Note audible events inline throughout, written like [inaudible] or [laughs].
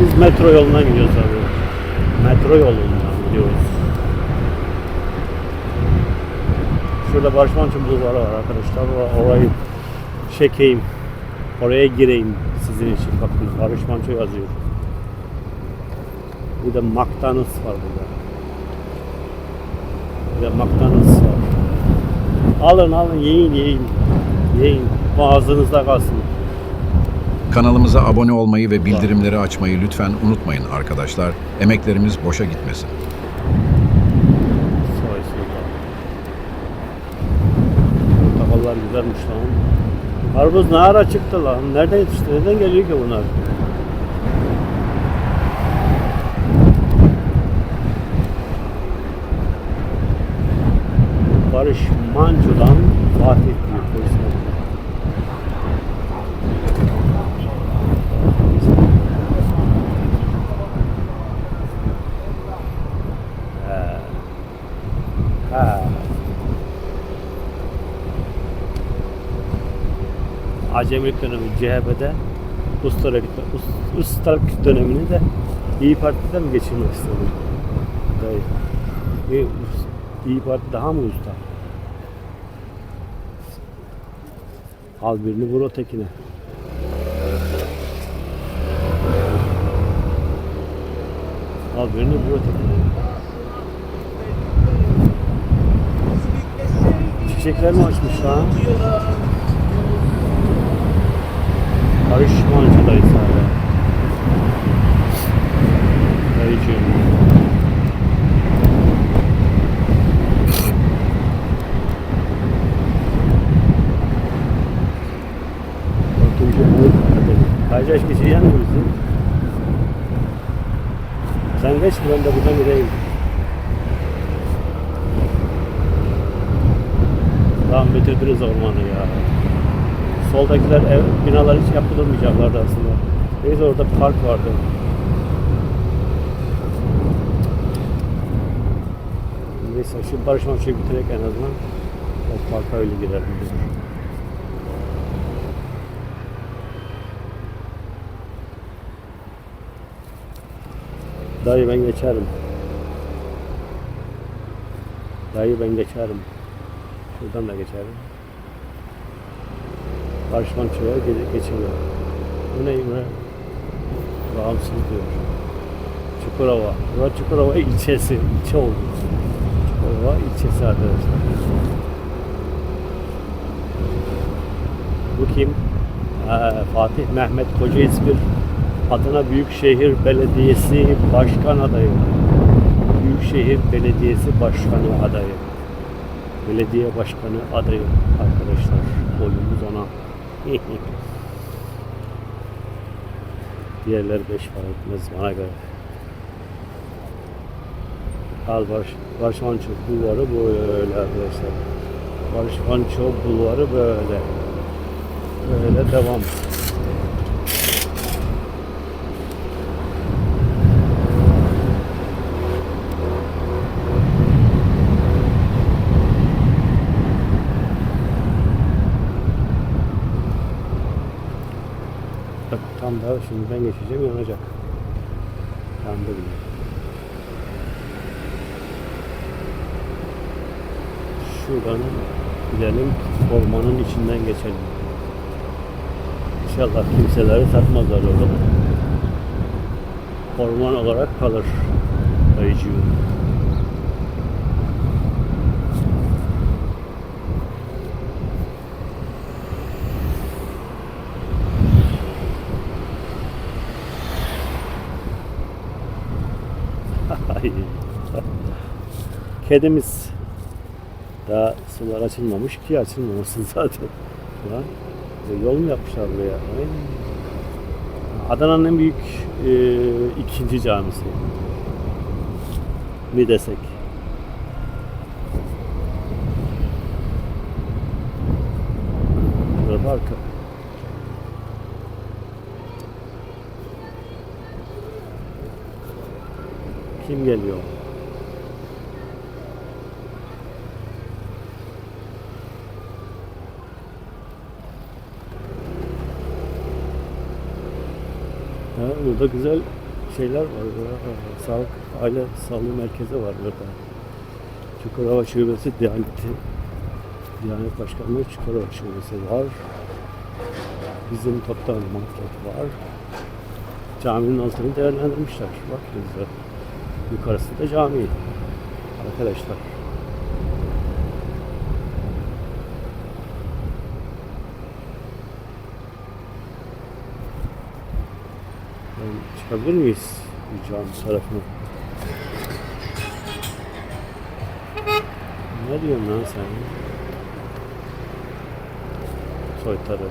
Biz metro yolundan gidiyoruz abi. Metro yolundan gidiyoruz. Şurada Barış Manço bulvarı var arkadaşlar. Or- Orayı çekeyim. Oraya gireyim sizin için. Bakın Barış Manço yazıyor. Bir de McDonald's var burada. Bir de McDonald's var. Alın alın yiyin yiyin. Yiyin. Ağzınızda kalsın. Kanalımıza abone olmayı ve bildirimleri açmayı lütfen unutmayın arkadaşlar. Emeklerimiz boşa gitmesin. Portakallar güzelmiş lan. Karpuz ne ara çıktı lan? Nereden yetişti? Nereden geliyor ki bunlar? Barış Manço'dan Fatih Büyükbaşı'na. Ha. Acemilik dönemi CHP'de ustalık, us- ustalık dönemini de İyi Parti'den mi geçirmek istedim? Dayı. İyi, İyi Parti daha mı usta? Al birini vur ötekine. Al birini vur ötekine. Çiçekler mi açmış lan? Barış Manço'dayız hala. Dayıcığım. Kaç yaş geçeceğin mi bizim? Sen geç ben de buradan gideyim. Tamam bitirdiniz ormanı ya. Soldakiler ev, binalar hiç yapılmayacaklardı aslında. Neyse orada park vardı. Neyse şu Barış Manço'yu bitirerek en azından o parka öyle biz. Dayı ben geçerim. Dayı ben geçerim. Şuradan da geçerim. Barış Manço'ya ge- geçiliyor. Bu ne ne? Bağımsız diyor. Çukurova. Burası Çukurova ilçesi. ilçe oldu. Çukurova ilçesi arkadaşlar. Bu kim? Ha, Fatih Mehmet Koca İzmir Adana Büyükşehir Belediyesi Başkan adayı. Büyükşehir Belediyesi Başkanı adayı. Belediye Başkanı adayı arkadaşlar. Oyumuz ona. [laughs] Diğerler beş para etmez bana göre. Al Barış, Barış Manço bulvarı böyle arkadaşlar. Barış Manço bulvarı böyle. Böyle devam. Bak tam şimdi ben geçeceğim yanacak. Yandı bile. Şuradan gidelim ormanın içinden geçelim. İnşallah kimseleri satmazlar orada. Orman olarak kalır dayıcığım. Kedimiz daha sular açılmamış ki açılmamışsın [laughs] zaten. Lan, e, yol mu yapmışlar buraya? Ay. Adana'nın en büyük e, ikinci camisi. Mi desek? Burada arka. Kim geliyor? Ha, burada güzel şeyler var. Sağlık, aile sağlığı merkezi var burada. Çukurova Şubesi Diyaneti Diyanet Başkanlığı Çukurova Şubesi var. Bizim toptan market var. Caminin altını değerlendirmişler. Bak güzel. Yukarısı da cami. Arkadaşlar. Miyiz? Bir cami tarafına. Ne diyorsun lan sen? Soytarı.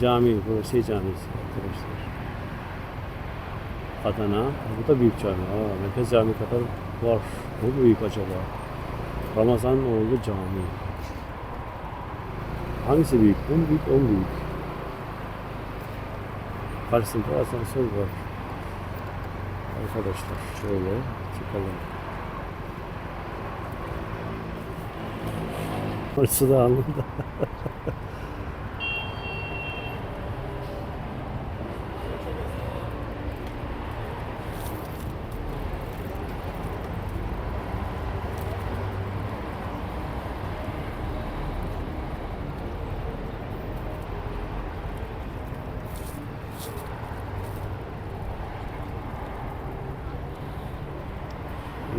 Cami, burası camisi arkadaşlar. Adana. Bu da büyük cami. Aa, Merkez Cami kadar var. Bu büyük acaba. Ramazanoğlu Cami. Hangisi büyük? Bu büyük, o mu büyük? Karşısında asansör var. Arkadaşlar şöyle çıkalım. Orası da anlamda. [laughs]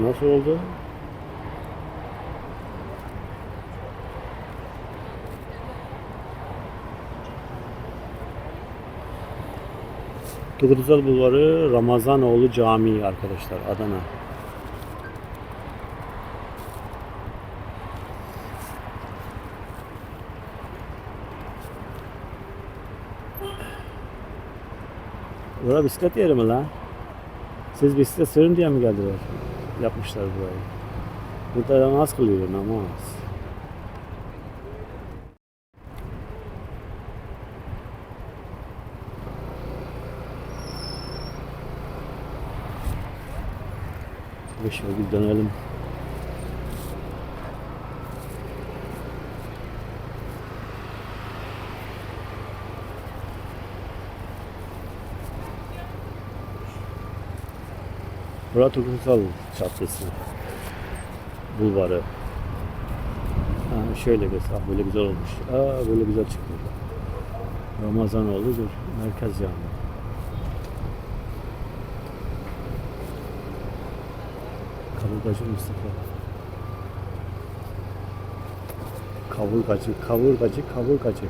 Nasıl oldu? Kıdırcılar Bulvarı Ramazanoğlu Camii arkadaşlar Adana. Bura bisiklet yeri mi lan? Siz bisiklet sürün diye mi geldiler? Yapmışlar burayı. Burada namaz kılıyor namaz. Ve şöyle dönelim. Murat Turgut'sal Caddesi. Bulvarı. Ha, şöyle mesela böyle güzel olmuş. Aa böyle güzel çıkıyor. Ramazanoğlu merkez cami. Kavurgacı Mustafa. Kavurgacı, kavurgacı, kavurgacı.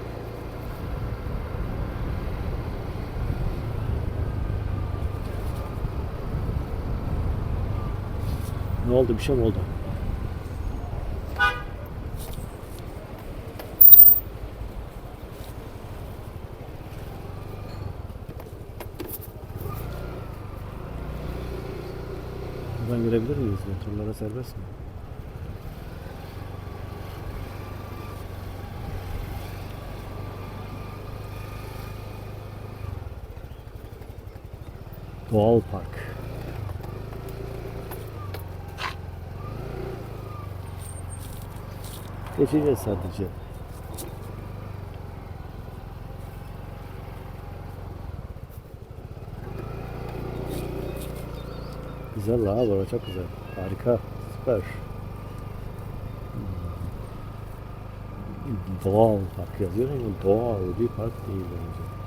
Oldu? Bir şey mi oldu? Buradan girebilir miyiz? Motorlara serbest mi? Doğal Park. Geçeceğiz sadece. Güzel la bura çok güzel. Harika. Süper. Hmm. Doğal park yazıyor ama doğal bir park değil bence.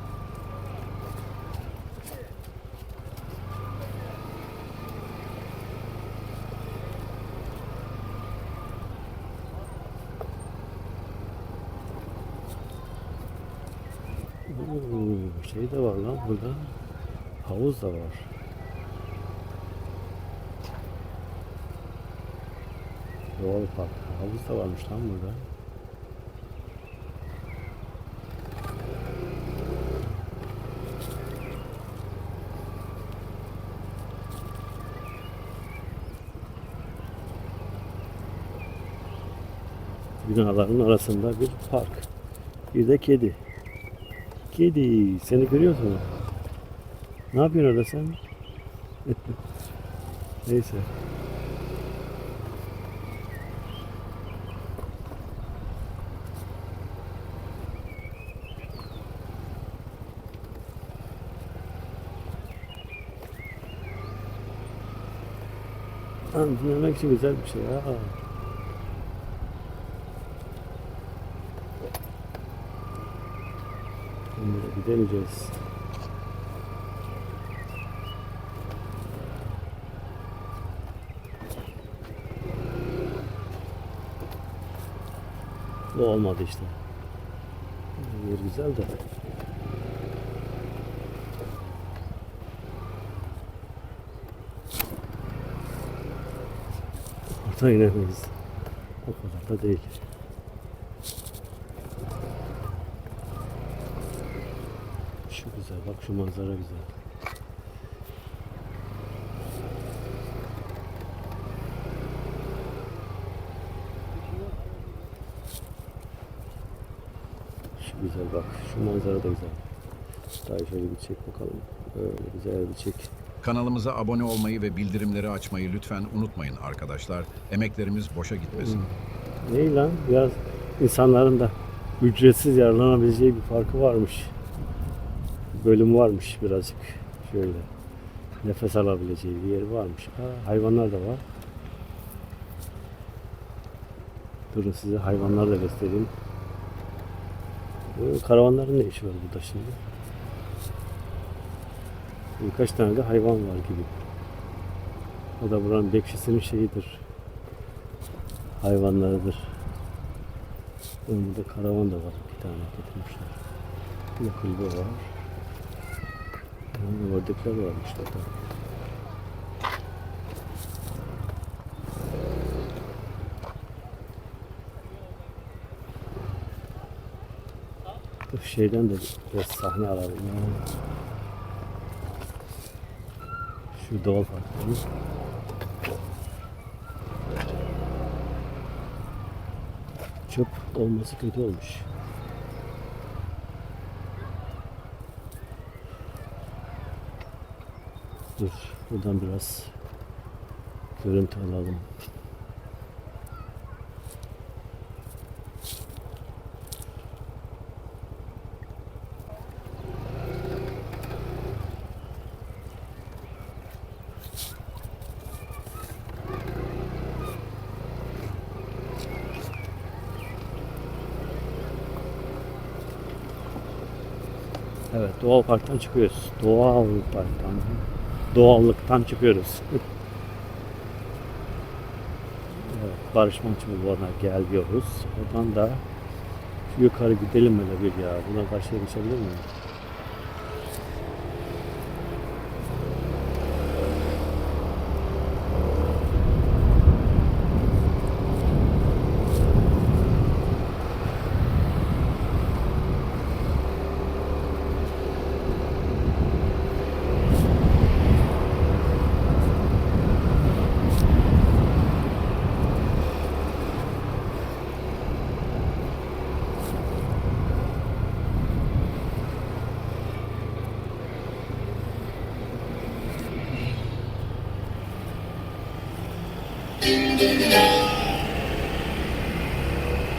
Şey de var lan burada. Havuz da var. Doğal park. Havuz da varmış lan burada. Binaların arasında bir park. Bir de kedi. Kedi seni görüyoruz mu? Ne yapıyorsun orada sen? [laughs] Neyse. Lan dinlemek için güzel bir şey ya. Şimdi gidemeyeceğiz. Bu olmadı işte. Yer güzel de. Orta inemeyiz. O kadar da değil. Şu güzel bak şu manzara güzel. Şu güzel bak şu manzara da güzel. Daha şöyle bir çek bakalım. Böyle güzel bir çek. Kanalımıza abone olmayı ve bildirimleri açmayı lütfen unutmayın arkadaşlar. Emeklerimiz boşa gitmesin. Ne lan? Biraz insanların da ücretsiz yararlanabileceği bir farkı varmış. Bölüm varmış birazcık. Şöyle. Nefes alabileceği bir yeri varmış. Ha, hayvanlar da var. Durun size hayvanlar da göstereyim. Bu karavanların ne işi var burada şimdi? Birkaç tane de hayvan var gibi. O da buranın bekçisinin şeyidir hayvanlarıdır. Önünde karavan da var. iki tane getirmişler. Bir kulübe var. Yani ördekler varmış da. Dur şeyden de biraz sahne alalım. ya. Şu doğal parkları. Çöp olması kötü olmuş. Dur, buradan biraz görüntü alalım. Evet, doğal parktan çıkıyoruz. Doğal parktan. Doğallıktan çıkıyoruz. evet, Barış Manço Bulvarı'na geliyoruz. Oradan da yukarı gidelim hele bir ya. Buna karşıya geçebilir miyim?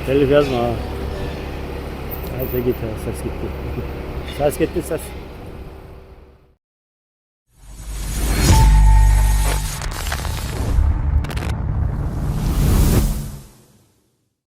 Telif yazma ha. Hadi git [laughs] ses gitti. ses gitti ses.